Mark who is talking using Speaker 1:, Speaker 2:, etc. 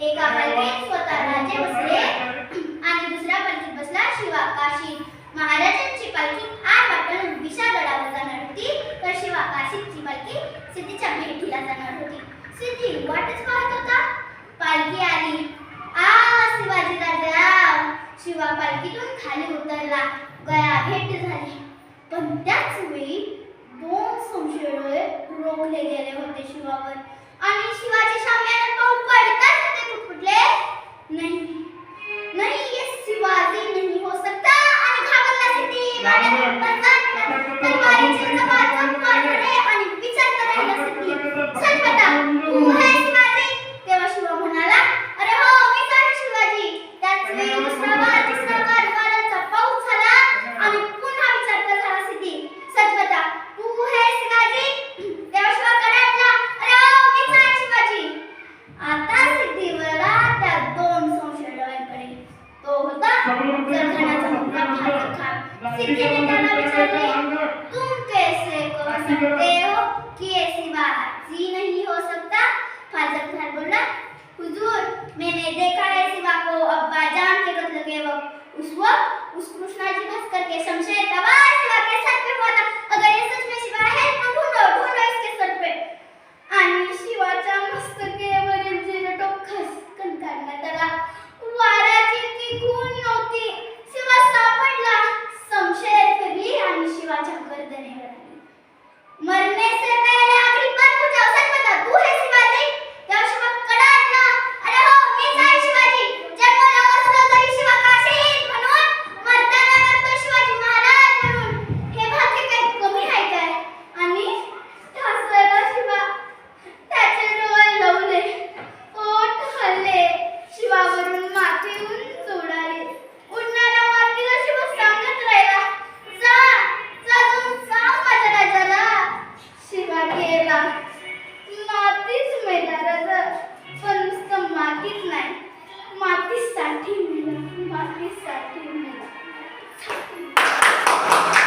Speaker 1: एका पालखीत स्वतः राजे बसले. आणि दुसऱ्या पालखीत बसला शिवाकाशी महाराजांची पालखी आर वाटण गडावर जाणार होती. तर पालखी सिद्धीच्या भेटीला जाणार होती. सिद्धी वाटच पाहत होता. पालखी आली. आ शिवाजी राजा! शिवा पालखीतून खाली उतरला. गया भेट झाली. पण त्याच वेळी दोन संशय रोखले गेले होते शिवावर. आणि शिवाजी शाम्याने कुठले नहीं। नहीं ये शिवाजी नहीं हो सकता। आणि घाबरला सिद्धी तुम कैसे कह सकते हो। कि ऐसी बात जी नहीं हो सकता फाजल खान बोला हुजूर मैंने देखा है सिवा को अब्बा जान के कत्ल के वक्त उस वक्त झंकर दनेवर मरने